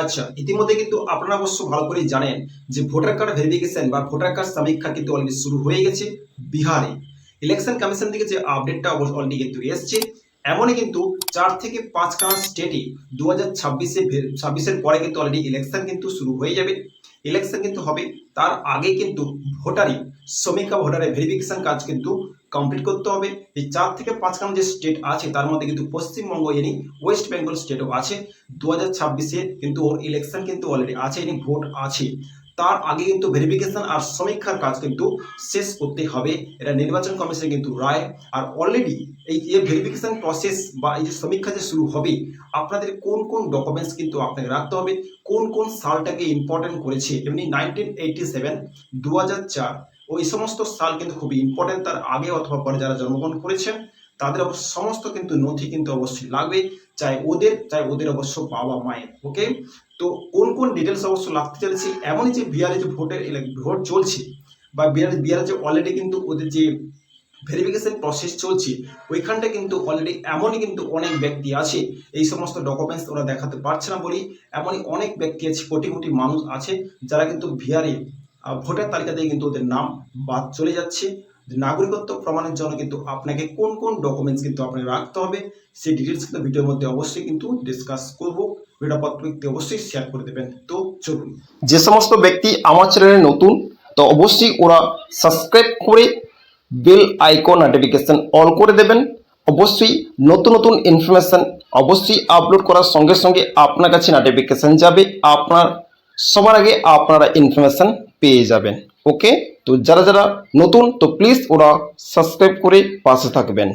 আচ্ছা ইতিমধ্যে কিন্তু আপনারা অবশ্য ভালো করে জানেন যে ভোটার কার্ড ভেরিফিকেশন বা ভোটার কার্ড সমীক্ষা কিন্তু অলরেডি শুরু হয়ে গেছে বিহারে। ইলেকশন কমিশন থেকে যে আপডেটটা অলরেডি কিন্তু এসছে। এমনই কিন্তু চার থেকে পাঁচ পাঁচখানা স্টেটে দু হাজার ছাব্বিশে ছাব্বিশের পরে কিন্তু অলরেডি ইলেকশন কিন্তু শুরু হয়ে যাবে। ইলেকশন কিন্তু হবে, তার আগে কিন্তু ভোটারই সমীক্ষা ভোটারের ভেরিফিকেশন কাজ কিন্তু কমপ্লিট করতে হবে। এই চার থেকে পাঁচখানা যে স্টেট আছে, তার মধ্যে কিন্তু পশ্চিমবঙ্গ এনি ওয়েস্ট বেঙ্গল স্টেটও আছে। দু হাজার ছাব্বিশে কিন্তু ওর ইলেকশন কিন্তু অলরেডি আছে, এনি ভোট আছে। তার আগে কিন্তু ভেরিফিকেশন আর সমীক্ষার কাজ কিন্তু শেষ করতে হবে। এটা নির্বাচন কমিশনের কিন্তু রায়। আর অলরেডি এই যে ভেরিফিকেশন প্রসেস বা এই যে সমীক্ষা যে শুরু হবে, আপনাদের কোন কোন ডকুমেন্টস কিন্তু আপনাকে রাখতে হবে, কোন কোন সালটাকে ইম্পর্টেন্ট করেছে। এমনি নাইনটিন এইটি সেভেন দু হাজার চার ও এই সমস্ত সাল কিন্তু খুবই ইম্পর্টেন্ট তার আগে অথবা পরে যারা জন্মগ্রহণ করেছেন তাদের সমস্ত কিন্তু নথি কিন্তু অবশ্যই লাগবে। চাই ওদের চাই ওদের অবশ্য বাবা মায়ের ওকে তো কোন কোন ডিটেলস অবশ্য লাগতে চলেছে? এমনই যে বিহারে যে ভোটের ভোট চলছে বা বিহারে বিহারে যে অলরেডি কিন্তু ওদের যে ভেরিফিকেশন প্রসেস চলছে ওইখানটা কিন্তু অলরেডি এমনই কিন্তু অনেক ব্যক্তি আছে। এই সমস্ত ডকুমেন্টস ওরা দেখাতে পারছে না বলেই এমনই অনেক ব্যক্তি আছে কোটি কোটি মানুষ আছে যারা কিন্তু আহ, ভোটার তালিকা থেকে কিন্তু ওদের নাম বাদ চলে যাচ্ছে। নাগরিকত্ব প্রমাণের জন্য কিন্তু আপনাকে কোন কোন ডকুমেন্টস কিন্তু আপনাকে রাখতে হবে, সেই ডিটেলস কিন্তু ভিডিওর মধ্যে অবশ্যই কিন্তু ডিসকাস করব। ভিডিও অবশ্যই শেয়ার করে দেবেন। তো চলুন। যে সমস্ত ব্যক্তি আমার চ্যানেলে নতুন, তো অবশ্যই ওরা সাবস্ক্রাইব করে বেল আইকন নোটিফিকেশন অল করে দেবেন। অবশ্যই নতুন নতুন ইনফরমেশন অবশ্যই আপলোড করার সঙ্গে সঙ্গে আপনার কাছে নোটিফিকেশন যাবে। আপনার, সবার আগে আপনারা ইনফরমেশন পেয়ে যাবেন। ওকে তো যারা যারা নতুন, তো প্লিজ ওরা সাবস্ক্রাইব করে পাশে থাকবেন।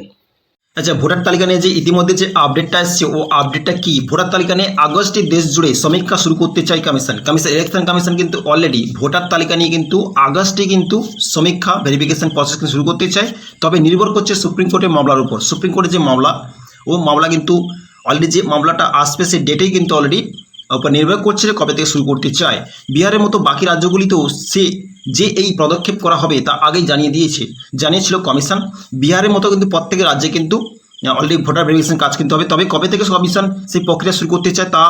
আচ্ছা ভোটার তালিকা নিয়ে যে ইতিমধ্যে যে আপডেটটা এসছে ও আপডেটটা কি? ভোটার তালিকা নিয়ে আগস্টে দেশ জুড়ে সমীক্ষা শুরু করতে চাই কমিশন কমিশন ইলেকশন কমিশন কিন্তু অলরেডি ভোটার তালিকা নিয়ে কিন্তু আগস্টে কিন্তু সমীক্ষা ভেরিফিকেশন প্রসেস শুরু করতে চায় তবে নির্ভর করছে সুপ্রিম কোর্টের মামলার উপর। সুপ্রিম কোর্টের যে মামলা, ও মামলা কিন্তু অলরেডি যে মামলাটা আসবে, সেই ডেটেই কিন্তু অলরেডি উপর নির্ভর করছে যে কবে থেকে শুরু করতে চায়। বিহারের মতো বাকি রাজ্যগুলিতেও সে যে এই পদক্ষেপ করা হবে তা আগেই জানিয়ে দিয়েছে, জানিয়েছিল কমিশন। বিহারের মতো কিন্তু প্রত্যেকের রাজ্যে কিন্তু অলরেডি ভোটার ভেরিফিকেশন কাজ কিন্তু হবে। তবে কবে থেকে কমিশন সেই প্রক্রিয়া শুরু করতে চায় তা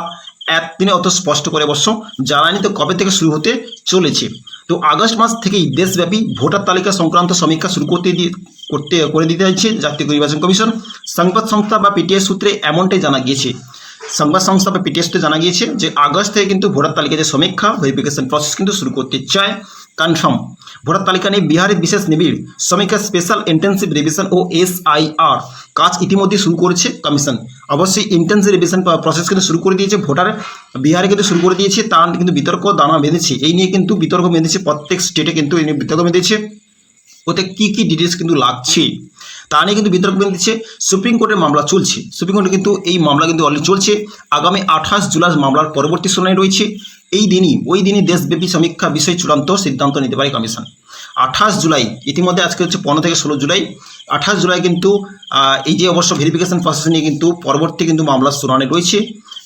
একদিনে অত স্পষ্ট করে অবশ্য জানায়নি। তো কবে থেকে শুরু হতে চলেছে? তো আগস্ট মাস থেকেই দেশব্যাপী ভোটার তালিকা সংক্রান্ত সমীক্ষা শুরু করতে দিয়ে, করতে, করে দিতে যাচ্ছে জাতীয় নির্বাচন কমিশন। সংবাদ সংস্থা বা পিটিএস সূত্রে এমনটাই জানা গিয়েছে। সংবাদ সংস্থা বা পিটিএসতে জানা গিয়েছে যে আগস্ট থেকে কিন্তু ভোটার তালিকা যে সমীক্ষা ভেরিফিকেশন প্রসেস কিন্তু শুরু করতে চায় কনফার্ম ভোটার তালিকা নিয়ে বিহারের বিশেষ নিবিড় সমীক্ষা স্পেশাল ইন্টেন্সিভ রিভিশন ও এসআইআর কাজ ইতিমধ্যে শুরু করেছে কমিশন অবশ্যই ইন্টেন্সিভ রিভিশন প্রসেস কিন্তু শুরু করে দিয়েছে ভোটার। বিহারে কিন্তু শুরু করে দিয়েছে, তার কিন্তু বিতর্ক দানা বেঁধেছে। এই নিয়ে কিন্তু বিতর্ক বেঁধেছে প্রত্যেক স্টেটে কিন্তু এই নিয়ে বিতর্ক বেঁধেছে। ওতে কী কী ডিটেলস কিন্তু লাগছে? তা নিয়ে কিন্তু বিতর্ক বেঁধেছে সুপ্রিম কোর্টের মামলা চলছে। সুপ্রিম কোর্টে কিন্তু এই মামলা কিন্তু অলরেডি চলছে। আগামী আঠাশ জুলাই মামলার পরবর্তী শুনানি রয়েছে। এই দিনই ওই দিনই দেশব্যাপী সমীক্ষা বিষয়ে চূড়ান্ত সিদ্ধান্ত নিতে পারে কমিশন। আঠাশ জুলাই ইতিমধ্যে আজকে হচ্ছে পনেরো থেকে ষোলো জুলাই। আঠাশ জুলাই কিন্তু এই যে অবশ্য ভেরিফিকেশন প্রসেস নিয়ে কিন্তু পরবর্তী কিন্তু মামলার শুনানি রয়েছে।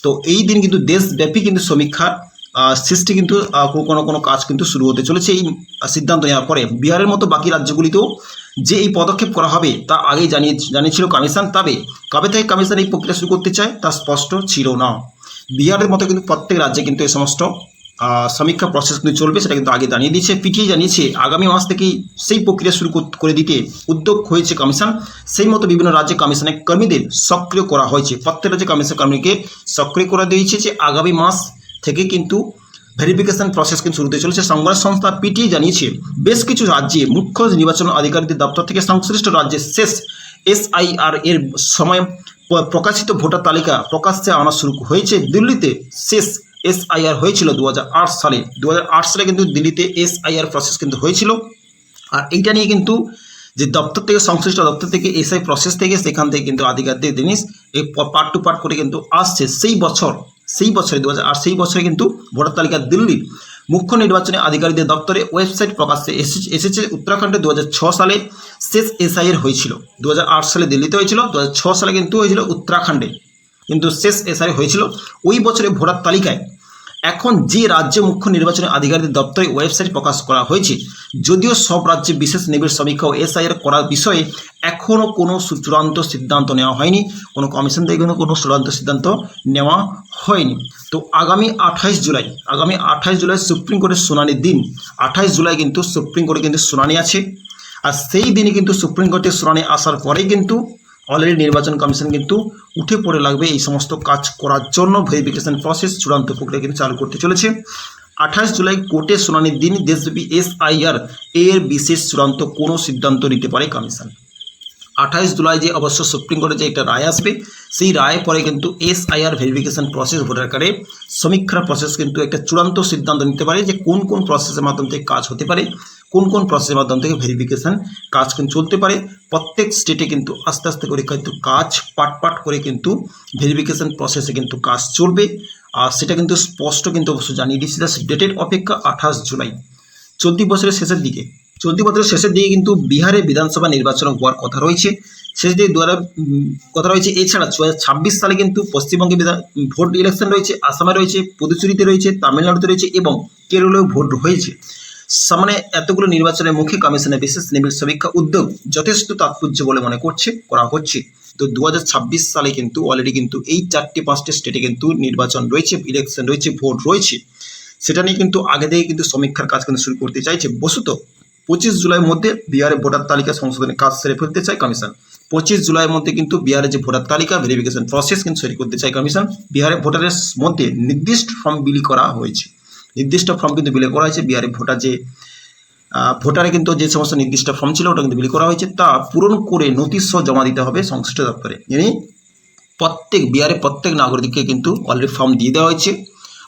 তো এই দিন কিন্তু দেশব্যাপী কিন্তু সমীক্ষা আহ, সৃষ্টি কিন্তু কোনো- কোনো কোনো কাজ কিন্তু শুরু হতে চলেছে। এই সিদ্ধান্ত নেওয়ার পরে বিহারের মতো বাকি রাজ্যগুলিতেও যে এই পদক্ষেপ করা হবে তা আগেই জানিয়ে জানিয়েছিল কমিশন। তবে কবে থেকে কমিশন এই প্রক্রিয়া শুরু করতে চায় তা স্পষ্ট ছিল না। বিহারের মতো কিন্তু প্রত্যেক রাজ্যে কিন্তু এই সমস্ত সমীক্ষা প্রসেস কিন্তু চলবে সেটা কিন্তু আগে জানিয়ে দিয়েছে। পিটিয়ে জানিয়েছে, আগামী মাস থেকেই সেই প্রক্রিয়া শুরু করে দিতে উদ্যোগ হয়েছে কমিশন। সেই মতো বিভিন্ন রাজ্যে কমিশনের কর্মীদের সক্রিয় করা হয়েছে। প্রত্যেক রাজ্যে কমিশন কর্মীকে সক্রিয় করে দিয়েছে যে আগামী মাস থেকে কিন্তু ভেরিফিকেশন প্রসেস কিন্তু শুরুতে চলেছে। সংবাদ সংস্থা পিটিএ জানিয়েছে, বেশ কিছু রাজ্যে মুখ্য নির্বাচন আধিকারিকদের দপ্তর থেকে সংশ্লিষ্ট রাজ্যের শেষ এসআইআর এর সময় প্রকাশিত ভোটার তালিকা প্রকাশ্যে আনা শুরু হয়েছে। দিল্লিতে শেষ এসআইআর হয়েছিল দু হাজার আট সালে। দু হাজার আট সালে কিন্তু দিল্লিতে এসআইআর প্রসেস কিন্তু হয়েছিল। আর এইটা নিয়ে কিন্তু যে দপ্তর থেকে, সংশ্লিষ্ট দপ্তর থেকে এসআই প্রসেস থেকে সেখান থেকে কিন্তু আধিকারিকদের জিনিস, এই পার্ট টু পার্ট করে কিন্তু আসছে। সেই বছর সেই বছরে দু আর সেই বছরে কিন্তু ভোটার তালিকা দিল্লির মুখ্য নির্বাচনী আধিকারিকদের দপ্তরে ওয়েবসাইট প্রকাশ্যে এসে- এসেছে উত্তরাখণ্ডে দু সালে শেষ এসআইয়ের হয়েছিল। দু হাজার আট সালে দিল্লিতে হয়েছিল দু সালে কিন্তু হয়েছিল উত্তরাখণ্ডে। কিন্তু শেষ এসআই হয়েছিল। ওই বছরে ভোটার তালিকায় এখন যে রাজ্য মুখ্য নির্বাচনী আধিকারিকদের দপ্তরে ওয়েবসাইট প্রকাশ করা হয়েছে, যদিও সব রাজ্যে বিশেষ নিবিড় সমীক্ষা ও এসআইআর করার বিষয়ে এখনও কোনো চূড়ান্ত সিদ্ধান্ত নেওয়া হয়নি, কোনো কমিশন থেকে কোনো চূড়ান্ত সিদ্ধান্ত নেওয়া হয়নি। তো আগামী আঠাইশ জুলাই, আগামী আঠাইশ জুলাই সুপ্রিম কোর্টের শুনানির দিন, আঠাইশ জুলাই কিন্তু সুপ্রিম কোর্টে কিন্তু শুনানি আছে। আর সেই দিনই কিন্তু সুপ্রিম কোর্টের শুনানি আসার পরেই কিন্তু অলরেডি নির্বাচন কমিশন কিন্তু উঠে পড়ে লাগবে এই সমস্ত কাজ করার জন্য ভেরিফিকেশন প্রসেস চূড়ান্ত প্রক্রিয়া কিন্তু চালু করতে চলেছে। আঠাশ জুলাই কোর্টের শুনানির দিন দেশব্যাপী এসআইআর এর বিশেষ চূড়ান্ত কোনো সিদ্ধান্ত নিতে পারে কমিশন। আঠাইশ জুলাই যে অবশ্য সুপ্রিম কোর্টে যে একটা রায় আসবে, সেই রায় পরে কিন্তু এসআইআর ভেরিফিকেশন প্রসেস ভোটার কার্ডে সমীক্ষার প্রসেস কিন্তু একটা চূড়ান্ত সিদ্ধান্ত নিতে পারে যে কোন কোন প্রসেসের মাধ্যম থেকে কাজ হতে পারে, কোন কোন প্রসেসের মাধ্যম থেকে ভেরিফিকেশন কাজ কিন্তু চলতে পারে। প্রত্যেক স্টেটে কিন্তু আস্তে আস্তে করে কিন্তু কাজ পাট পাট করে কিন্তু ভেরিফিকেশন প্রসেসে কিন্তু কাজ চলবে। আর সেটা কিন্তু স্পষ্ট কিন্তু অবশ্য জানিয়ে দিচ্ছি ডেটের অপেক্ষা আঠাশ জুলাই। চলতি বছরের শেষের দিকে চলতি বছরের শেষের দিকে কিন্তু বিহারে বিধানসভা নির্বাচন হওয়ার কথা রয়েছে। শেষ দিকে দু হাজার কথা রয়েছে, এছাড়া দু ছাব্বিশ সালে কিন্তু পশ্চিমবঙ্গে বিধান ভোট ইলেকশন রয়েছে, আসামে রয়েছে, পুদুচেরিতে রয়েছে, তামিলনাড়ুতে রয়েছে এবং কেরলেও ভোট হয়েছে। সামনে এতগুলো নির্বাচনের মুখে কমিশনের বিশেষ নিবিড় সমীক্ষা উদ্যোগ যথেষ্ট তাৎপর্য বলে মনে করছে, করা হচ্ছে। তো দু হাজার ছাব্বিশ সালে কিন্তু অলরেডি কিন্তু এই চারটি, পাঁচটি স্টেটে কিন্তু নির্বাচন রয়েছে ইলেকশন রয়েছে, ভোট রয়েছে। সেটা নিয়ে কিন্তু আগে থেকে কিন্তু সমীক্ষার কাজ কিন্তু শুরু করতে চাইছে বস্তুত পঁচিশ জুলাইয়ের মধ্যে বিহারে ভোটার তালিকা সংশোধনের কাজ সেরে ফেলতে চায় কমিশন। পঁচিশ জুলাইয়ের মধ্যে কিন্তু বিহারে যে ভোটার তালিকা ভেরিফিকেশন প্রসেস কিন্তু সেরে করতে চায় কমিশন। বিহারে ভোটারের মধ্যে নির্দিষ্ট ফর্ম বিলি করা হয়েছে। নির্দিষ্ট ফর্ম কিন্তু বিলি করা হয়েছে। বিহারে ভোটার যে ভোটারে কিন্তু যে সমস্ত নির্দিষ্ট ফর্ম ছিল ওটা কিন্তু বিলি করা হয়েছে। তা পূরণ করে নোটিশ জমা দিতে হবে সংশ্লিষ্ট দপ্তরে। yani প্রত্যেক বিহারে প্রত্যেক নাগরিককে কিন্তু অলরেডি ফর্ম দিয়ে দেওয়া হয়েছে।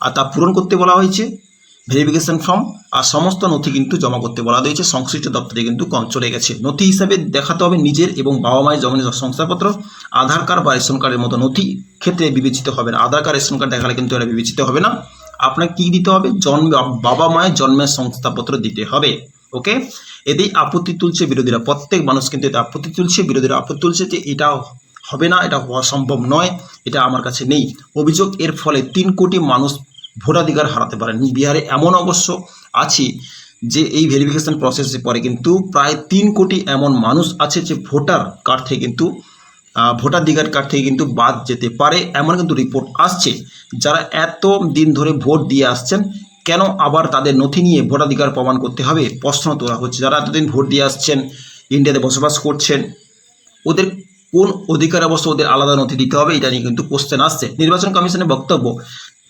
আর তা পূরণ করতে বলা হয়েছে। ভেরিফিকেশন ফর্ম আর সমস্ত নথি কিন্তু জমা করতে বলা হয়েছে সংশ্লিষ্ট দপ্তরে কিন্তু কম চলে গেছে। নথি হিসাবে দেখাতে হবে নিজের এবং বাবা মায়ের জমির শংসাপত্র, আধার কার্ড বা রেশন কার্ডের মতো নথি ক্ষেত্রে বিবেচিত হবে না। আধার কার্ড, রেশন কার্ড দেখালে কিন্তু এটা বিবেচিত হবে না। আপনাকে কী দিতে হবে? জন্ম বাবা মায়ের জন্মের শংসাপত্র দিতে হবে। ওকে এতেই আপত্তি তুলছে বিরোধীরা। প্রত্যেক মানুষ কিন্তু এতে আপত্তি তুলছে। বিরোধীরা আপত্তি তুলছে যে এটা হবে না, এটা হওয়া সম্ভব নয়, এটা আমার কাছে নেই। অভিযোগ এর ফলে তিন কোটি মানুষ ভোটাধিকার হারাতে পারেন বিহারে এমন অবশ্য আছে যে এই ভেরিফিকেশন প্রসেসের পরে কিন্তু প্রায় তিন কোটি এমন মানুষ আছে যে ভোটার কার্ড থেকে কিন্তু ভোটাধিকার কার্ড থেকে কিন্তু বাদ যেতে পারে এমন কিন্তু রিপোর্ট আসছে। যারা এত দিন ধরে ভোট দিয়ে আসছেন, কেন আবার তাদের নথি নিয়ে ভোটাধিকার প্রমাণ করতে হবে? প্রশ্ন তোলা হচ্ছে। যারা এতদিন ভোট দিয়ে আসছেন, ইন্ডিয়াতে বসবাস করছেন, ওদের কোন অধিকার অবস্থা ওদের আলাদা নথি দিতে হবে? এটা নিয়ে কিন্তু কোশ্চেন আসছে। নির্বাচন কমিশনের বক্তব্য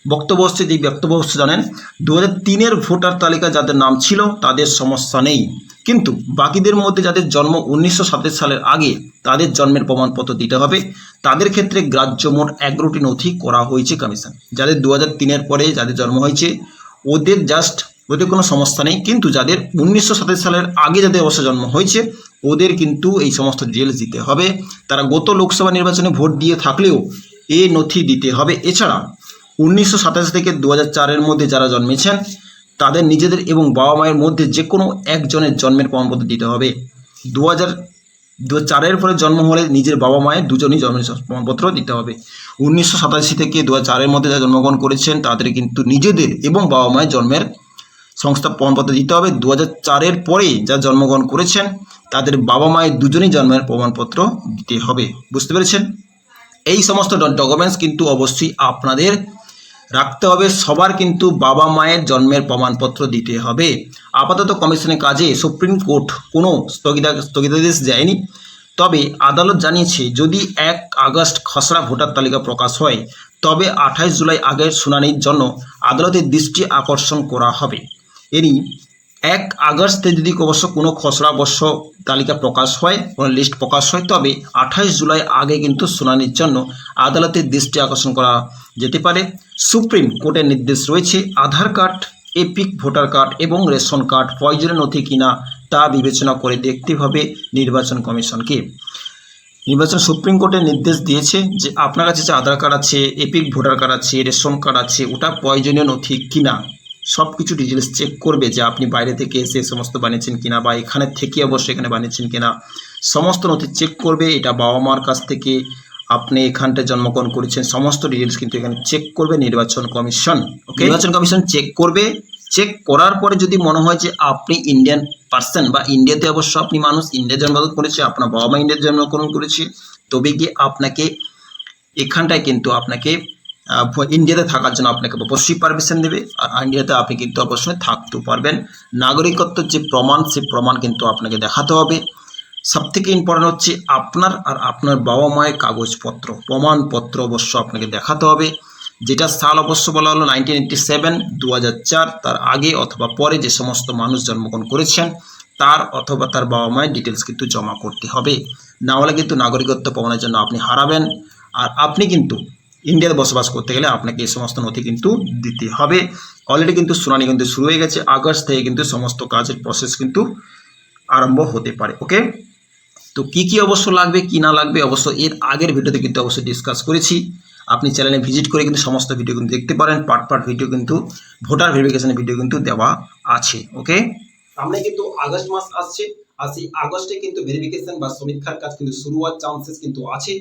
বক্তব্য হচ্ছে যে, বক্তব্য হচ্ছে জানেন দু হাজার তিনের ভোটার তালিকা যাদের নাম ছিল তাদের সমস্যা নেই। কিন্তু বাকিদের মধ্যে যাদের জন্ম উনিশশো সাতাশ সালের আগে তাদের জন্মের প্রমাণপত্র দিতে হবে। তাদের ক্ষেত্রে গ্রাহ্য মোট এগারোটি নথি করা হয়েছে কমিশন। যাদের দু হাজার তিনের পরে যাদের জন্ম হয়েছে, ওদের জাস্ট ওদের কোনো সমস্যা নেই। কিন্তু যাদের উনিশশো সাতাশ সালের আগে যাদের অবশ্য জন্ম হয়েছে, ওদের কিন্তু এই সমস্ত ডিটেলস দিতে হবে। তারা গত লোকসভা নির্বাচনে ভোট দিয়ে থাকলেও এ নথি দিতে হবে। এছাড়া উনিশশো সাতাশ থেকে দু চারের মধ্যে যারা জন্মেছেন, তাদের নিজেদের এবং বাবা মায়ের মধ্যে যে কোনো একজনের জন্মের প্রমাণপত্র দিতে হবে। দু হাজার দু চারের পরে জন্ম হলে নিজের বাবা মায়ের দুজনই জন্মের প্রমাণপত্র দিতে হবে। উনিশশো সাতাশি থেকে দু চারের মধ্যে যারা জন্মগ্রহণ করেছেন, তাদের কিন্তু নিজেদের এবং বাবা মায়ের জন্মের সংস্থা প্রমাণপত্র দিতে হবে। দু হাজার চারের পরে যারা জন্মগ্রহণ করেছেন, তাদের বাবা মায়ের দুজনই জন্মের প্রমাণপত্র দিতে হবে। বুঝতে পেরেছেন? এই সমস্ত ডকুমেন্টস কিন্তু অবশ্যই আপনাদের রাখতে হবে। সবার কিন্তু বাবা মায়ের জন্মের প্রমাণপত্র দিতে হবে। আপাতত কমিশনের কাজে সুপ্রিম কোর্ট কোনো স্থগিতা স্থগিতাদেশ দেয়নি। তবে আদালত জানিয়েছে, যদি এক আগস্ট খসড়া ভোটার তালিকা প্রকাশ হয়, তবে আঠাইশ জুলাই আগের শুনানির জন্য আদালতের দৃষ্টি আকর্ষণ করা হবে। এরই এক আগস্টে যদি অবশ্য কোনো খসড়া অবশ্য তালিকা প্রকাশ হয়, কোনো লিস্ট প্রকাশ হয়, তবে আঠাইশ জুলাই আগে কিন্তু শুনানির জন্য আদালতের দৃষ্টি আকর্ষণ করা যেতে পারে সুপ্রিম কোর্টের নির্দেশ রয়েছে Aadhaar card, EPIC voter card এবং রেশন কার্ড প্রয়োজনীয় নথি কিনা তা বিবেচনা করে দেখতে হবে নির্বাচন কমিশনকে। নির্বাচন সুপ্রিম কোর্টের নির্দেশ দিয়েছে যে আপনার কাছে যে আধার কার্ড আছে, এপিক ভোটার কার্ড আছে, রেশন কার্ড আছে, ওটা প্রয়োজনীয় নথি কিনা সব কিছু ডিটেলস চেক করবে যে আপনি বাইরে থেকে এসে সমস্ত বানিয়েছেন কিনা বা এখানে থেকে অবশ্যই এখানে বানিয়েছেন কিনা। সমস্ত নথি চেক করবে, এটা বাবা মার কাছ থেকে আপনি এখানটায় জন্মগ্রহণ করেছেন, সমস্ত ডিটেলস কিন্তু এখানে চেক করবে নির্বাচন কমিশন ওকে নির্বাচন কমিশন চেক করবে। চেক করার পরে যদি মনে হয় যে আপনি ইন্ডিয়ান পার্সন বা ইন্ডিয়াতে অবশ্য আপনি মানুষ ইন্ডিয়া জন্মগ্রহণ করেছে, আপনার বাবা মা ইন্ডিয়াতে জন্মগ্রহণ করেছে, তবে গিয়ে আপনাকে এখানটায় কিন্তু আপনাকে ইন্ডিয়াতে থাকার জন্য আপনাকে অবশ্যই পারমিশন দেবে। আর ইন্ডিয়াতে আপনি কিন্তু অবশ্যই থাকতেও পারবেন। নাগরিকত্বের যে প্রমাণ, সে প্রমাণ কিন্তু আপনাকে দেখাতে হবে। সব থেকে ইম্পর্টেন্ট হচ্ছে আপনার আর আপনার বাবা মায়ের কাগজপত্র, প্রমাণপত্র অবশ্য আপনাকে দেখাতে হবে। যেটা সাল অবশ্য বলা হলো নাইনটিন এইটটি সেভেন দু হাজার চার, তার আগে অথবা পরে যে সমস্ত মানুষ জন্মগ্রহণ করেছেন, তার অথবা তার বাবা মায়ের ডিটেলস কিন্তু জমা করতে হবে। না হলে কিন্তু নাগরিকত্ব প্রমাণের জন্য আপনি হারাবেন। আর আপনি কিন্তু ইন্ডিয়াতে বসবাস করতে গেলে আপনাকে এই সমস্ত নথি কিন্তু দিতে হবে। অলরেডি কিন্তু শুনানি কিন্তু শুরু হয়ে গেছে। আগস্ট থেকে কিন্তু সমস্ত কাজের প্রসেস কিন্তু আরম্ভ হতে পারে। ওকে তো কি কি অবশ্য লাগবে, কি না লাগবে, অবশ্য এর আগের ভিডিওতে কিন্তু অবশ্যই ডিসকাস করেছি। আপনি চ্যানেলে ভিজিট করে কিন্তু সমস্ত ভিডিও কিন্তু দেখতে পারেন পার্ট পার্ট ভিডিও কিন্তু ভোটার ভেরিফিকেশনের ভিডিও কিন্তু দেওয়া আছে ওকে সামনে কিন্তু আগস্ট মাস আসছে, আর সেই আগস্টে কিন্তু ভেরিফিকেশন বা সমীক্ষার কাজ কিন্তু শুরু হওয়ার চান্সেস কিন্তু আছে।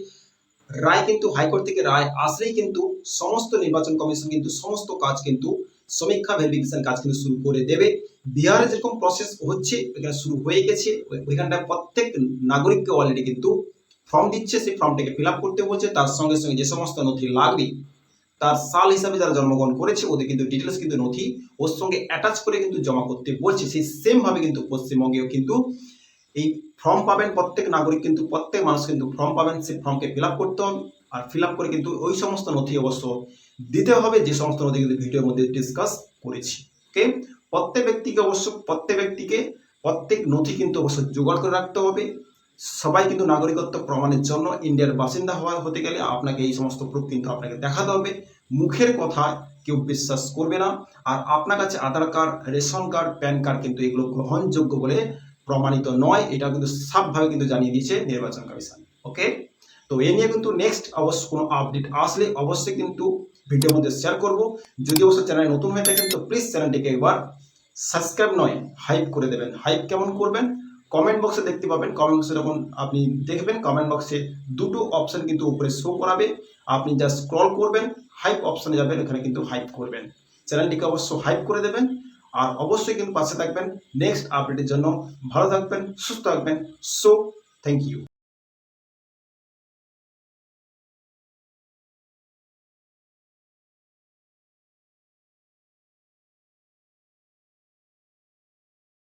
রায় কিন্তু হাইকোর্ট থেকে রায় আসলেই কিন্তু সমস্ত নির্বাচন কমিশন কিন্তু সমস্ত কাজ কিন্তু সমীক্ষা ভেরিফিকেশন কাজ কিন্তু শুরু করে দেবে। বিহারে যেরকম প্রসেস হচ্ছে এখানে শুরু হয়ে গেছে। ওই- ওইখানটায় প্রত্যেক নাগরিককে অলরেডি কিন্তু ফর্ম দিচ্ছে, সেই ফর্মটাকে ফিল আপ করতে বলছে। তার সঙ্গে সঙ্গে যে সমস্ত নথি লাগবে, তার সাল হিসাবে যারা জন্মগ্রহণ করেছে, ওদের কিন্তু ডিটেলস কিন্তু নথি, ওর সঙ্গে অ্যাটাচ করে কিন্তু জমা করতে বলছে। সেই সেম ভাবে কিন্তু পশ্চিমবঙ্গেও কিন্তু এই ফর্ম পাবেন প্রত্যেক নাগরিক কিন্তু, প্রত্যেক মানুষ কিন্তু ফর্ম পাবেন, সেই ফর্মকে ফিল আপ করতে হবে। আর ফিল আপ করে কিন্তু ওই সমস্ত নথি অবশ্য দিতে হবে, যে সমস্ত নথি কিন্তু ভিডিওর মধ্যে ডিসকাস করেছি ওকে প্রত্যেক ব্যক্তিকে অবশ্য, প্রত্যেক ব্যক্তিকে প্রত্যেক নথি কিন্তু অবশ্য জোগাড় করে রাখতে হবে। সবাই কিন্তু নাগরিকত্ব প্রমাণের জন্য ইন্ডিয়ার বাসিন্দা হওয়া, হতে গেলে আপনাকে এই সমস্ত প্রুফ কিন্তু আপনাকে দেখাতে হবে। মুখের কথা কেউ বিশ্বাস করবে না। আর আপনার কাছে Aadhaar card, ration card, PAN card কিন্তু এগুলো গ্রহণযোগ্য বলে প্রমাণিত নয়। এটা কিন্তু সাফভাবে কিন্তু জানিয়ে দিয়েছে নির্বাচন কমিশন ওকে তো এ নিয়ে কিন্তু নেক্সট অবশ্য কোনো আপডেট আসলে অবশ্যই কিন্তু ভিডিওর মধ্যে শেয়ার করব। যদি অবশ্য চ্যানেল নতুন হয়ে থাকেন, তো প্লিজ চ্যানেলটিকে একবার সাবস্ক্রাইব নয় হাইপ করে দেবেন। হাইপ কেমন করবেন? কমেন্ট বক্সে দেখতে পাবেন। কমেন্ট বক্সে যখন আপনি দেখবেন কমেন্ট বক্সে দুটো অপশন কিন্তু উপরে শো করাবে। আপনি যা স্ক্রল করবেন হাইপ অপশানে যাবেন এখানে কিন্তু হাইপ করবেন। চ্যানেলটিকে অবশ্য হাইপ করে দেবেন। আর অবশ্যই কিন্তু পাশে থাকবেন। নেক্সট আপডেটের জন্য ভালো থাকবেন, সুস্থ থাকবেন। So thank you